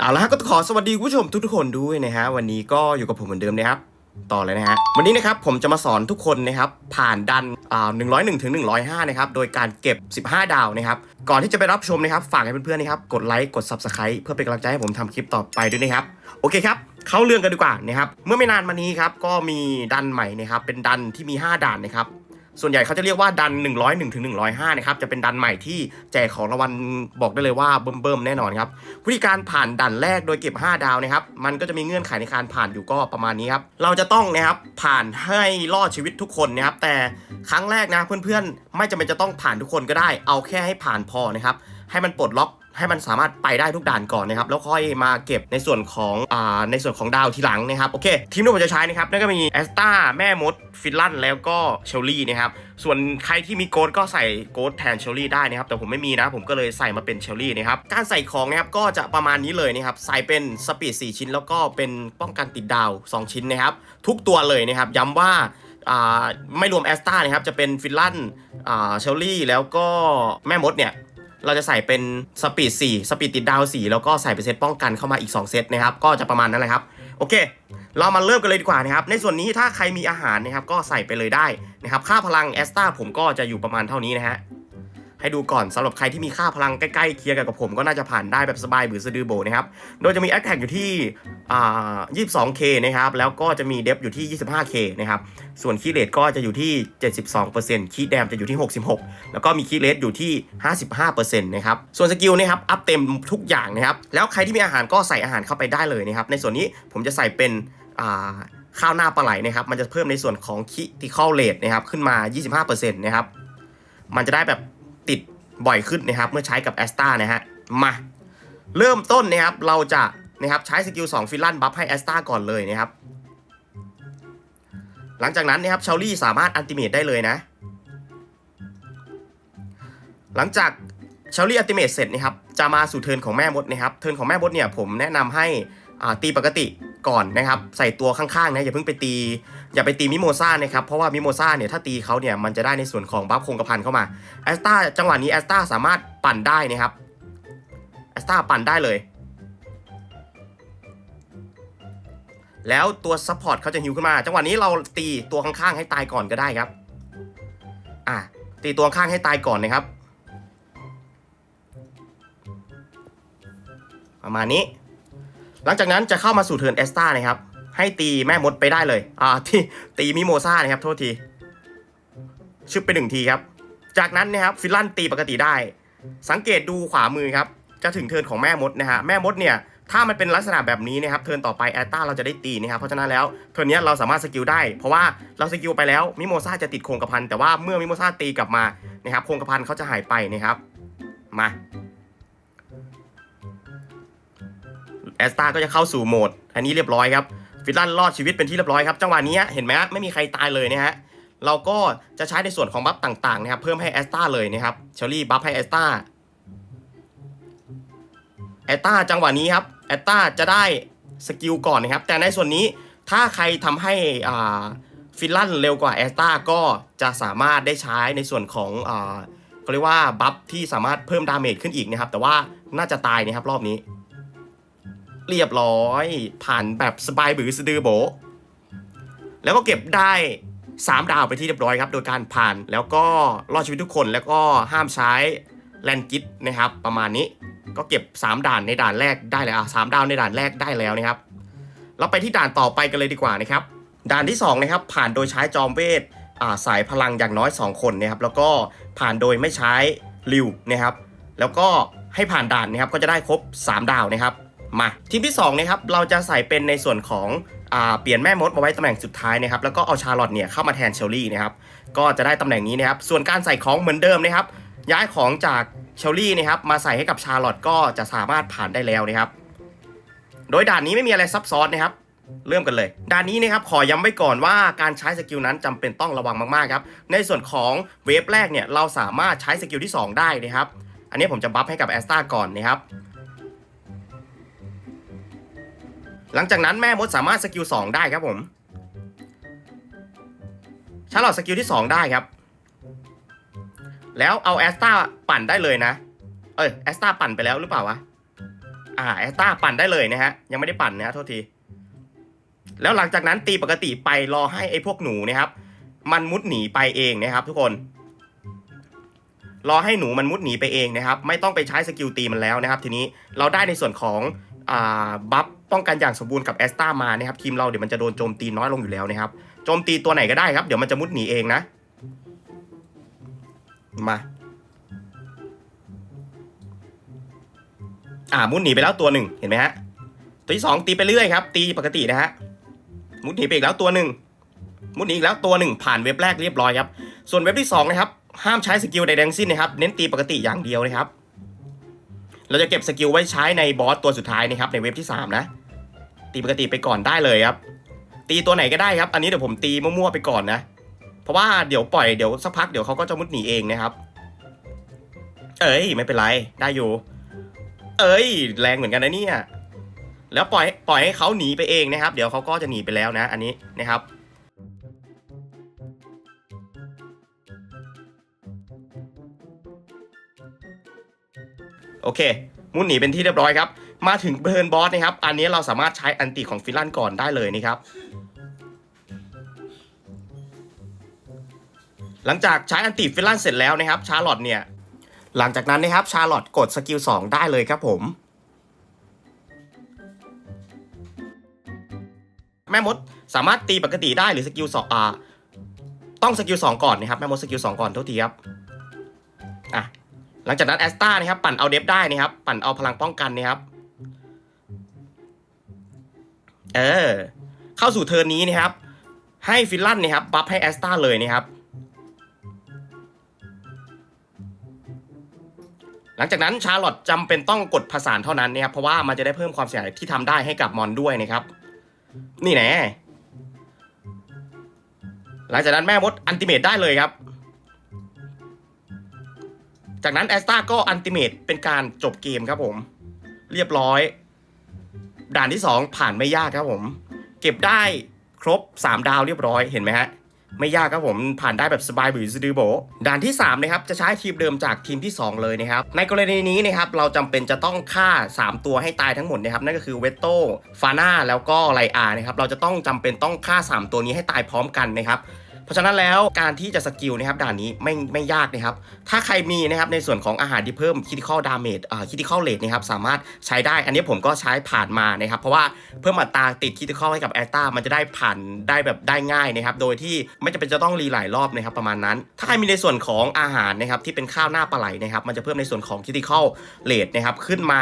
เอาละก็ขอสวัสดีคุณผู้ชมทุกๆคนด้วยนะฮะวันนี้ก็อยู่กับผมเหมือนเดิมนะครับต่อเลยนะฮะวันนี้นะครับผมจะมาสอนทุกคนนะครับผ่านดันอ่า101ถึง105นะครับโดยการเก็บ 15 ดาวนะครับก่อนที่จะไปรับชมนะครับฝากให้เพื่อนๆนะครับกดไลค์กด Subscribe เพื่อเป็นกำลังใจให้ผมทำคลิปต่อไปด้วยนะครับโอเคครับเข้าเรื่องกันดีกว่านะครับเมื่อไม่นานมานี้ครับก็มีดันใหม่นะครับเป็นดันที่มี 5 ด่านนะครับ ส่วนใหญ่เขาจะเรียกว่าดัน 101ถึง105 นะครับ จะเป็นดันใหม่ที่แจกของรางวัลบอกได้เลยว่าเบิ่มๆแน่นอนครับ วิธีการผ่านดันแรกโดยเก็บ 5 ดาวนะครับ มันก็จะมีเงื่อนไขในการผ่านอยู่ก็ประมาณนี้ครับ เราจะต้องนะครับผ่านให้รอดชีวิตทุกคนนะครับ แต่ครั้งแรกนะเพื่อนๆ ไม่จำเป็นจะต้องผ่านทุกคนก็ได้ เอาแค่ให้ผ่านพอนะครับ ให้มันปลดล็อก ให้มันสามารถไปได้ทุกด่านก่อนนะครับแล้วค่อยมาเก็บในส่วนของอ่าในส่วนของดาวทีหลังนะครับโอเค ทีมที่ผมจะใช้นะครับนั่นก็มีแอสตาแม่มดฟินลันแล้วก็เชลลี่นะครับส่วนใครที่มีโกดก็ใส่โกดแทนเชลลี่ได้นะครับแต่ผมไม่มีนะผมก็เลยใส่มาเป็นเชลลี่นะครับการใส่ของนะครับก็จะประมาณนี้เลยนะครับใส่เป็นสปีด4ชิ้น แล้วก็เป็นป้องกันติดดาว 2 ชิ้นนะครับทุกตัวเลยนะครับย้ำว่าอ่าไม่รวมแอสตานะครับจะเป็นฟินลันเชลลี่แล้วก็แม่มดเนี่ย เราจะใส่เป็นสปีด4สปีดติดดาว4แล้วก็ใส่เป็นเซตป้องกันเข้ามาอีก 2 เซตนะครับ ก็จะประมาณนั้นแหละครับ โอเค เรามาเริ่มกันเลยดีกว่านะครับ ในส่วนนี้ถ้าใครมีอาหารนะครับก็ใส่ไปเลยได้นะครับ ค่าพลังแอสตาผมก็จะอยู่ประมาณเท่านี้นะฮะ ให้ดูก่อนสำหรับใครที่มีค่าพลังใกล้ๆเคียงกันกับผมก็น่าจะผ่านได้แบบสบายบือสะดือโบนะครับ โดยจะมีแอคแท็กอยู่ที่อ่า 22k นะครับ แล้วก็จะมีเดฟอยู่ที่ 25k นะครับ ส่วนคีย์เรทก็จะอยู่ที่ 72%คีย์แดมจะอยู่ที่ 66 แล้วก็มีคีย์เรทอยู่ที่ 55%นะครับ ส่วนสกิลนะครับ อัพเต็มทุกอย่างนะครับ แล้วใครที่มีอาหารก็ใส่อาหารเข้าไปได้เลยนะครับ ในส่วนนี้ผมจะใส่เป็นอ่าข้าวหน้าปลาไหลนะครับ มันจะเพิ่มในส่วนของคิติคอลเลทนะครับ ขึ้นมา 25%นะครับ มันจะได้แบบ บ่อยขึ้นนะครับเมื่อใช้กับแอสตานะฮะมาเริ่มต้นนะครับเราจะนะครับใช้สกิล2ฟิลลันบัฟให้แอสตาก่อนเลยนะครับหลังจากนั้นนะครับเชลลี่สามารถอันติเมตได้เลยนะ หลังจากเชลลี่อันติเมตเสร็จนะครับจะมาสู่เทิร์นของแม่มดนะครับเทิร์นของแม่มดเนี่ยผมแนะนำให้อ่าตีปกติ ก่อนนะครับ ใส่ตัวข้างๆนะอย่าเพิ่งไปตี อย่าไปตีมิโมซ่านะครับ เพราะว่ามิโมซ่าเนี่ยถ้าตีเขาเนี่ยมันจะได้ในส่วนของบัฟคงกระพันเข้ามาแอสตาจังหวะนี้แอสตาสามารถปั่นได้นะครับแอสตาปั่นได้เลย แล้วตัวซัพพอร์ตเขาจะฮิวขึ้นมา จังหวะนี้เราตีตัวข้างๆให้ตายก่อนก็ได้ครับอะตีตัวข้างให้ตายก่อนนะครับ ประมาณนี้ หลังจากนั้นจะเข้ามาสู่เทิร์นแอสตานะครับ ให้ตีแม่มดไปได้เลย อ่าที่ตีมิโมซ่านะครับ โทษทีชึบไปหนึ่งทีครับ จากนั้นนะครับฟิลลันตีปกติได้ สังเกตดูขวามือครับ จะถึงเทิร์นของแม่มดนะฮะ แม่มดเนี่ย ถ้ามันเป็นลักษณะแบบนี้นะครับ เทิร์นต่อไปแอตตาเราจะได้ตีนะครับ เพราะฉะนั้นแล้วเทิร์นเนี้ยเราสามารถสกิลได้ เพราะว่าเราสกิลไปแล้วมิโมซ่าจะติดโครงกระพัน แต่ว่าเมื่อมิโมซ่าตีกลับมานะครับ โครงกระพันเขาจะหายไปนะครับ มา แอสตาก็จะเข้าสู่โหมด อันนี้เรียบร้อยครับฟิลลันรอดชีวิตเป็นที่เรียบร้อยครับจังหวะนี้เห็นไหมฮะไม่มีใครตายเลยนะฮะเราก็จะใช้ในส่วนของบัฟต่างๆนะครับเพิ่มให้แอสตาเลยนะครับเชอรี่บัฟให้แอสตาแอสตาจังหวะนี้ครับแอสตาจะได้สกิลก่อนนะครับ แต่ในส่วนนี้ถ้าใครทำให้อ่าฟิลลันเร็วกว่าแอสตาก็จะสามารถได้ใช้ในส่วนของอ่าเขาเรียกว่าบัฟที่สามารถเพิ่มดาเมจขึ้นอีกนะครับ แต่ว่าน่าจะตายนะครับรอบนี้ เรียบร้อย ผ่านแบบสบายบือสะดือโบ แล้วก็เก็บได้ 3 ดาวไปที่เรียบร้อยครับ โดยการผ่านแล้วก็รอดชีวิตทุกคนแล้วก็ห้ามใช้แลนกิตนะครับ ประมาณนี้ก็เก็บ 3 ด่านในด่านแรกได้แล้วอะสามดาวในด่านแรกได้แล้วนะครับ เราไปที่ด่านต่อไปกันเลยดีกว่านะครับ ด่านที่สองนะครับผ่านโดยใช้จอมเวทอ่าสายพลังอย่างน้อย 2 คนนะครับ แล้วก็ผ่านโดยไม่ใช้ริวนะครับ แล้วก็ให้ผ่านด่านนะครับก็จะได้ครบ 3 ดาวนะครับ มาทีมที่2นะครับเราจะใส่เป็นในส่วนของอเปลี่ยนแม่มดมาไว้ตำแหน่งสุดท้ายนะครับแล้วก็เอาชาร์ลอตเนี่ยเข้ามาแทนเชลลี่นะครับก็จะได้ตำแหน่งนี้นะครับส่วนการใส่ของเหมือนเดิมนะครับย้ายของจากเชลลี่นะครับมาใส่ให้กับชาร์ลอตก็จะสามารถผ่านได้แล้วนะครับโดยด่านนี้ไม่มีอะไรซับซ้อนนะครับเริ่มกันเลย ด่านนี้นะครับขอย้ำไว้ก่อนว่าการใช้สกิลนั้นจำเป็นต้องระวังมากๆครับในส่วนของเวฟแรกเนี่ยเราสามารถใช้สกิลที่ 2 ได้นะครับอันนี้ผมจะบัฟให้กับแอสตาก่อนนะครับ หลังจากนั้นแม่มดสามารถสกิล2ได้ครับผมชาร์ลอตสกิลที่ 2 ได้ครับ แล้วเอาแอสตาปั่นได้เลยนะ เอ้ยแอสตาปั่นไปแล้วหรือเปล่าวะ อ่าแอสตาปั่นได้เลยนะฮะ ยังไม่ได้ปั่นนะฮะโทษที แล้วหลังจากนั้นตีปกติไปรอให้ไอ้พวกหนูนะครับ มันมุดหนีไปเองนะครับ ทุกคน รอให้หนูมันมุดหนีไปเองนะครับ ไม่ต้องไปใช้สกิลตีมันแล้วนะครับ ทีนี้เราได้ในส่วนของอ่าบัฟ ป้องกันอย่างสมบูรณ์กับแอสตามานะครับทีมเราเดี๋ยวมันจะโดนโจมตีน้อยลงอยู่แล้วนะครับโจมตีตัวไหนก็ได้ครับ เดี๋ยวมันจะมุดหนีเองนะ มาอ่ามุดหนีไปแล้วตัวหนึ่งเห็นไหมฮะตัวที่สองตีไปเรื่อยครับ ตีปกตินะฮะมุดหนีไปอีกแล้วตัวหนึ่งมุดหนีอีกแล้วตัวหนึ่งผ่านเว็บแรกเรียบร้อยครับ ส่วนเว็บที่สองนะครับห้ามใช้สกิลใดๆทั้งสิ้นนะครับ เน้นตีปกติอย่างเดียวนะครับ เราจะเก็บสกิลไว้ใช้ในบอสตัวสุดท้ายนะครับในเว็บที่สามนะ ตีปกติไปก่อนได้เลยครับ ตีตัวไหนก็ได้ครับ อันนี้เดี๋ยวผมตีมั่วๆไปก่อนนะ เพราะว่าเดี๋ยวปล่อยเดี๋ยวสักพักเดี๋ยวเขาก็จะมุดหนีเองนะครับ เอ้ยไม่เป็นไรได้อยู่ เอ้ย แรงเหมือนกันนะเนี่ยแล้วปล่อยปล่อยให้เขาหนีไปเองนะครับ เดี๋ยวเขาก็จะหนีไปแล้วนะ อันนี้นะครับโอเค มุนหนีเป็นที่เรียบร้อยครับ มาถึงเบิร์นบอสนะครับ อันนี้เราสามารถใช้อันติของฟิลันก่อนได้เลยนะครับ หลังจากใช้อันติฟิลันเสร็จแล้วนะครับ ชาร์ลอตเนี่ย หลังจากนั้นนะครับ ชาร์ลอตกดสกิล2ได้เลยครับผม แม่มดสามารถตีปกติได้หรือสกิลสองอ่าต้องสกิลสองก่อนนะครับ แม่มดสกิลสองก่อนเท่าทีครับ อะ หลังจากนั้นแอสตานะครับ ปั่นเอาเดฟได้นะครับ ปั่นเอาพลังป้องกันนะครับ เออ เข้าสู่เทิร์นนี้นะครับ ให้ฟิลลันนะครับบัฟให้แอสตาเลยนะครับ หลังจากนั้นชาร์ลอตจำเป็นต้องกดผสานเท่านั้นนะครับ เพราะว่ามันจะได้เพิ่มความเสียหายที่ทำได้ให้กับมอนด้วยนะครับ นี่แน่หลังจากนั้นแม่มดอันติเมตได้เลยครับ จากนั้นแอสตาก็อันติเมตเป็นการจบเกมครับผม เรียบร้อย ด่านที่ 2 ผ่านไม่ยากครับผม เก็บได้ครบ 3 ดาวเรียบร้อยเห็นไหมฮะไม่ยากครับผมผ่านได้แบบสบายบือสะดือโบด่านที่3นะครับจะใช้ทีมเดิมจากทีมที่ 2 เลยนะครับในกรณีนี้นะครับเราจำเป็นจะต้องฆ่า 3 ตัวให้ตายทั้งหมดนะครับนั่นก็คือเวตโต้ฟาน่าแล้วก็ไลอานะครับเราจะต้องจำเป็นต้องฆ่า 3 ตัวนี้ให้ตายพร้อมกันนะครับ ราะฉะนั้นแล้วการที่จะสกิลนะครับด่านนี้ไม่ไม่ยากนะครับ ถ้าใครมีนะครับในส่วนของอาหารที่เพิ่มคิ t ิคอลดาเมจอ่าคิ t ิคอลเลทนะครับสามารถใช้ได้ อันนี้ผมก็ใช้ผ่านมานะครับ เพราะว่าเพิ่มอัตราติดคิ t ิคอลให้กับแอตตามันจะได้ผ่านได้แบบได้ง่ายนะครับ โดยที่ไม่จำเป็นจะต้องรีหลายรอบนะครับประมาณนั้น ถ้าใครมีในส่วนของอาหารนะครับที่เป็นข้าวหน้าปลาไหลนะครับมันจะเพิ่มในส่วนของคิ t ิคอลเลทนะครับขึ้นมา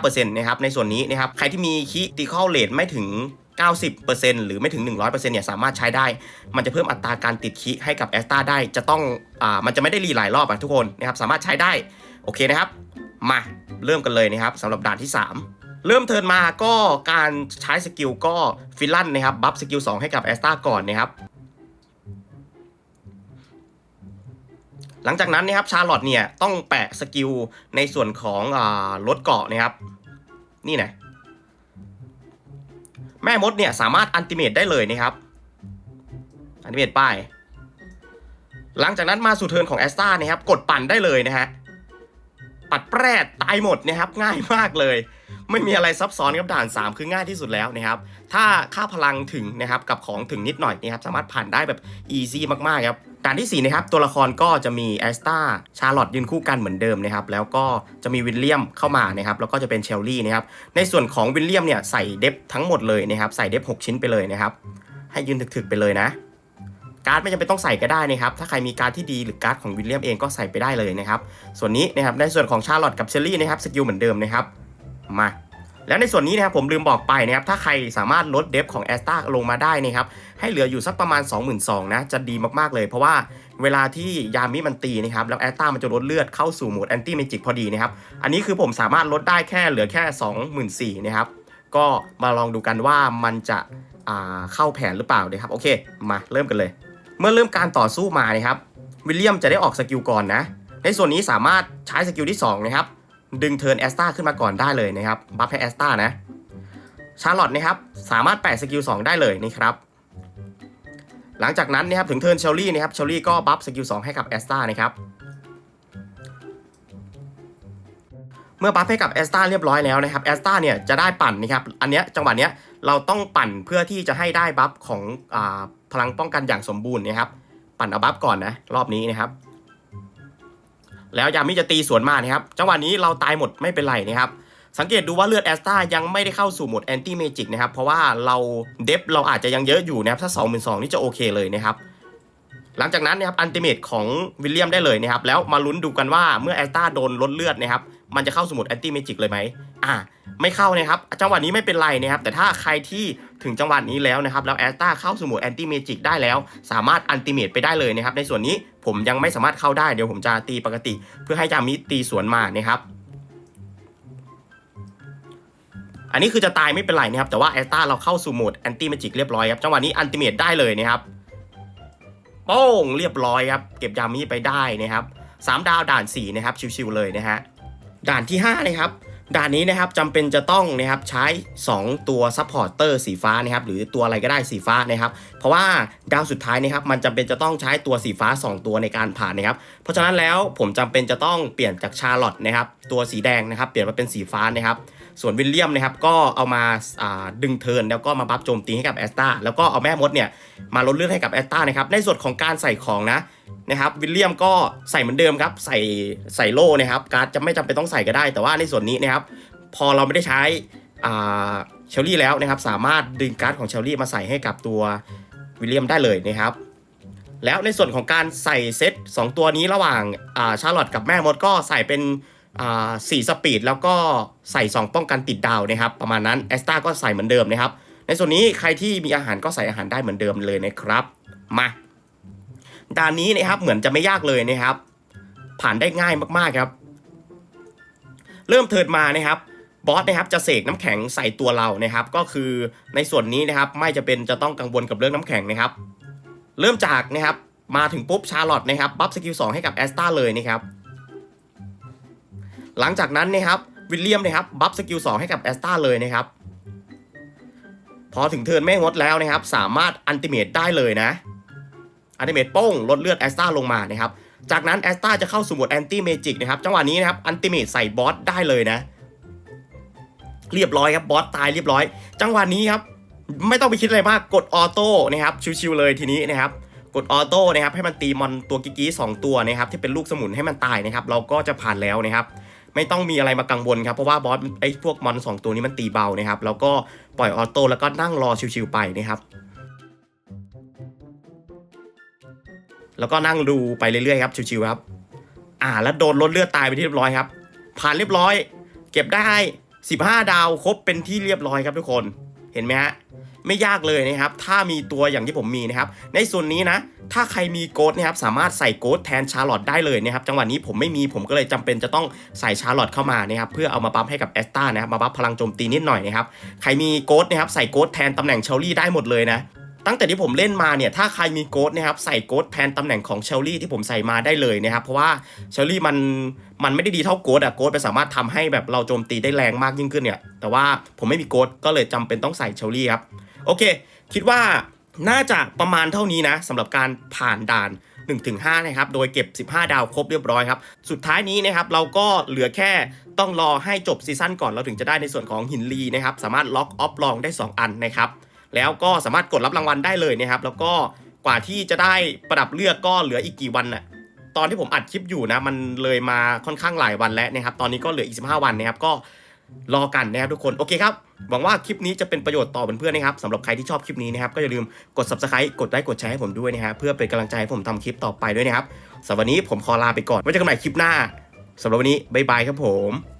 25%นะครับในส่วนนี้นะครับใครที่มีคิ t ิคอลเลทไม่ถึง 90%หรือไม่ถึง 100%เนี่ยสามารถใช้ได้ มันจะเพิ่มอัตราการติดคิให้กับแอสตาได้ จะต้องอ่ามันจะไม่ได้รีหลายรอบอะทุกคนนะครับสามารถใช้ได้ โอเคนะครับ มาเริ่มกันเลยนะครับสำหรับด่านที่ 3เริ่มเทิร์นมาก็การใช้สกิลก็ฟิลลันนะครับบัฟสกิล2ให้กับแอสตาก่อนนะครับ หลังจากนั้นนะครับชาร์ลอตเนี่ยต้องแปะสกิลในส่วนของอ่ารถเกาะนะครับ นี่นะ แม่มดเนี่ยสามารถอันติเมตได้เลยนะครับ อันติเมตป้าย หลังจากนั้นมาสู่เทิร์นของแอสตานะครับ กดปั่นได้เลยนะฮะ ปัดแปรดตายหมดนะครับ ง่ายมากเลย ไม่มีอะไรซับซ้อนกับด่าน 3 คือง่ายที่สุดแล้วนะครับ ถ้าค่าพลังถึงนะครับกับของถึงนิดหน่อยนะครับ สามารถผ่านได้แบบอีซี่มากๆครับ ด่านที่4นะครับตัวละครก็จะมีแอสตาชาร์ลอตยืนคู่กันเหมือนเดิมนะครับแล้วก็จะมีวิลเลียมเข้ามานะครับแล้วก็จะเป็นเชลลี่นะครับในส่วนของวิลเลียมเนี่ยใส่เดฟทั้งหมดเลยนะครับใส่เดฟ6 ชิ้นไปเลยนะครับให้ยืนถึกๆไปเลยนะการ์ดไม่จำเป็นต้องใส่ก็ได้นะครับ ถ้าใครมีการ์ดที่ดีหรือการ์ดของวิลเลียมเองก็ใส่ไปได้เลยนะครับ ส่วนนี้นะครับในส่วนของชาร์ลอตกับเชลลี่นะครับสกิลเหมือนเดิมนะครับ มา แล้วในส่วนนี้นะครับผมลืมบอกไปนะครับถ้าใครสามารถลดเดฟของแอสตาลงมาได้นะครับให้เหลืออยู่สักประมาณ 22,000นะจะดีมากๆเลยเพราะว่าเวลาที่ยามิมันตีนะครับแล้วแอสตามันจะลดเลือดเข้าสู่โหมดแอนตี้เมจิกพอดีนะครับอันนี้คือผมสามารถลดได้แค่เหลือแค่ 24,000นะครับก็มาลองดูกันว่ามันจะเข้าแผนหรือเปล่านะครับโอเคมาเริ่มกันเลย เมื่อเริ่มการต่อสู้มานะครับวิลเลียมจะได้ออกสกิลก่อนนะในส่วนนี้สามารถใช้สกิลที่2นะครับ ดึงเทิร์นแอสตาขึ้นมาก่อนได้เลยนะครับบัฟให้แอสตานะชาร์ลอตนะครับสามารถแปะสกิล2ได้เลยนะครับหลังจากนั้นนะครับถึงเทิร์นเชลลี่นะครับเชลลี่ก็บัฟสกิล2ให้กับแอสตานะครับเมื่อบัฟให้กับแอสตาเรียบร้อยแล้วนะครับแอสตาเนี่ยจะได้ปั่นนะครับอันเนี้ยจังหวะเนี้ยเราต้องปั่นเพื่อที่จะให้ได้บัฟของอพลังป้องกันอย่างสมบูรณ์นะครับปั่นเอาบัฟก่อนนะรอบนี้นะครับ แล้วยามิจะตีสวนมานะครับจังหวะนี้เราตายหมดไม่เป็นไรนะครับสังเกตดูว่าเลือดแอสตายังไม่ได้เข้าสู่โหมดแอนตี้เมจิกนะครับเพราะว่าเราเดฟเราอาจจะยังเยอะอยู่นะครับถ้า2 2 0 0 0นี่จะโอเคเลยนะครับ หลังจากนั้นนะครับอันติเมตของวิลเลียมได้เลยนะครับแล้วมาลุ้นดูกันว่าเมื่อแอสตาโดนลดเลือดนะครับมันจะเข้าสู่โหมดแอนตี้เมจิกเลยไหมอ่าไม่เข้านะครับจังหวะนี้ไม่เป็นไรนะครับแต่ถ้าใครที่ถึงจังหวะนี้แล้วนะครับแล้วแอสตาเข้าสู่โหมดแอนตี้เมจิกได้แล้ว สามารถอันติเมตไปได้เลยนะครับในส่วนนี้ผมยังไม่สามารถเข้าได้เดี๋ยวผมจะตีปกติ เพื่อให้ยามิตีสวนมานะครับอันนี้คือจะตายไม่เป็นไรนะครับแต่ว่าแอสตาเราเข้าสู่โหมดแอนตี้เมจิกเรียบร้อยครับจังหวะนี้อันติเมตได้เลยนะครับ โป้งเรียบร้อยครับ เก็บยามิไปได้นะครับสามดาวด่าน4นะครับชิวๆเลยนะฮะด่านที่5นะครับด่านนี้นะครับจำเป็นจะต้องนะครับใช้ 2 ตัวซัพพอร์เตอร์สีฟ้านะครับหรือตัวอะไรก็ได้สีฟ้านะครับ เพราะว่าดาวสุดท้ายนะครับมันจำเป็นจะต้องใช้ตัวสีฟ้า 2 ตัวในการผ่านนะครับ เพราะฉะนั้นแล้วผมจำเป็นจะต้องเปลี่ยนจากชาร์ลอตนะครับตัวสีแดงนะครับ เปลี่ยนมาเป็นสีฟ้านะครับ ส่วนวิลเลียมนะครับก็เอามาาดึงเทินแล้วก็มาบัฟโจมตีให้กับแอสตาแล้วก็เอาแม่มดเนี่ยมาลดเลือดให้กับแอสตานะครับในส่วนของการใส่ของนะนะครับวิลเลียมก็ใส่เหมือนเดิมครับใส่ใส่โล่นะครับการ์ดจะไม่จำเป็นต้องใส่ก็ได้ แต่ว่าในส่วนนี้นะครับพอเราไม่ได้ใช้เชลลี่แล้วนะครับสามารถดึงการ์ดของเชลลี่มาใส่ให้กับตัววิลเลียมได้เลยนะครับแล้วในส่วนของการใส่เซต2ตัวนี้ระหว่างาชาร์ลอตกับแม่มดก็ใส่เป็น สี่สปีดแล้วก็ใส่ 2 ป้องกันติดดาวนะครับ ประมาณนั้นแอสตาก็ใส่เหมือนเดิมนะครับ ในส่วนนี้ใครที่มีอาหารก็ใส่อาหารได้เหมือนเดิมเลยนะครับ มาด่านนี้นะครับเหมือนจะไม่ยากเลยนะครับ ผ่านได้ง่ายมากๆครับ เริ่มเทิร์นมานะครับบอสนะครับจะเสกน้ำแข็งใส่ตัวเรานะครับ ก็คือในส่วนนี้นะครับไม่จะเป็นจะต้องกังวลกับเรื่องน้ำแข็งนะครับ เริ่มจากนะครับมาถึงปุ๊บชาร์ลอตนะครับบัฟสกิล2ให้กับแอสตาเลยนะครับ หลังจากนั้นนะครับวิลเลียมนะครับบัฟสกิล2ให้กับแอสตาเลยนะครับพอถึงเทิร์นแม่งดแล้วนะครับ สามารถอันติเมตได้เลยนะอันติเมตโป้งลดเลือดแอสตาลงมานะครับจากนั้นแอสตาจะเข้าสู่โหมดแอนตี้เมจิกนะครับจังหวะนี้นะครับอันติเมตใส่บอสได้เลยนะ เรียบร้อยครับบอสตายเรียบร้อย จังหวะนี้ครับไม่ต้องไปคิดอะไรมากกดออโต้นะครับชิวๆเลยทีนี้นะครับกดออโต้นะครับให้มันตีมอนตัวกิ๊กี้สองตัวนะครับที่เป็นลูกสมุนให้มันตายนะครับ เราก็จะผ่านแล้วนะครับ ไม่ต้องมีอะไรมากังวลครับ เพราะว่าบอสไอ้พวกมอนสองตัวนี้มันตีเบานะครับ แล้วก็ปล่อยออโต้แล้วก็นั่งรอชิวๆไปนะครับ แล้วก็นั่งดูไปเรื่อยๆครับชิวๆครับ อ่าแล้วโดนลดเลือดตายไปที่เรียบร้อยครับ ผ่านเรียบร้อย เก็บได้ 15 ดาวครบเป็นที่เรียบร้อยครับทุกคน เห็นไหมฮะ ไม่ยากเลยนะครับ ถ้ามีตัวอย่างที่ผมมีนะครับ ในส่วนนี้นะ ถ้าใครมีโกดนะครับ สามารถใส่โกดแทนชาร์ลอตได้เลยนะครับ จังหวะนี้ผมไม่มี ผมก็เลยจำเป็นจะต้องใส่ชาร์ลอตเข้ามานะครับ เพื่อเอามาบัฟให้กับแอสตานะครับ มาบัฟพลังโจมตีนิดหน่อยนะครับ ใครมีโกดนะครับ ใส่โกดแทนตำแหน่งเชลลี่ได้หมดเลยนะตั้งแต่ที่ผมเล่นมาเนี่ยถ้าใครมีโกดนะครับใส่โกดแทนตำแหน่งของเชลลี่ที่ผมใส่มาได้เลยนะครับเพราะว่าเชลลี่มันมันไม่ได้ดีเท่าโกดอะโกดไปสามารถทำให้แบบเราโจมตีได้แรงมากยิ่งขึ้นเนี่ยแต่ว่าผมไม่มีโกดก็เลยจำเป็นต้องใส่เชลลี่ครับ โอเค คิดว่าน่าจะประมาณเท่านี้นะสำหรับการผ่านด่าน 1-5 นะครับ โดยเก็บ 15 ดาวครบเรียบร้อยครับ สุดท้ายนี้นะครับเราก็เหลือแค่ต้องรอให้จบซีซั่นก่อนเราถึงจะได้ในส่วนของหินลีนะครับ สามารถล็อกออฟลองได้ 2 อันนะครับ แล้วก็สามารถกดรับรางวัลได้เลยนะครับ แล้วก็กว่าที่จะได้ประดับเลือกก็เหลืออีกกี่วันน่ะตอนที่ผมอัดคลิปอยู่นะมันเลยมาค่อนข้างหลายวันแล้วนะครับ ตอนนี้ก็เหลืออีก 15 วันนะครับก็รอกันนะครับทุกคน โอเคครับ หวังว่าคลิปนี้จะเป็นประโยชน์ต่อเพื่อนๆนะครับสำหรับใครที่ชอบคลิปนี้นะครับก็อย่าลืมกด subscribe กดไลค์กดแชร์ให้ผมด้วยนะครับเพื่อเป็นกำลังใจให้ผมทำคลิปต่อไปด้วยนะครับสำหรับวันนี้ผมขอลาไปก่อนไว้เจอกันใหม่คลิปหน้าสำหรับวันนี้บ๊ายบายครับผม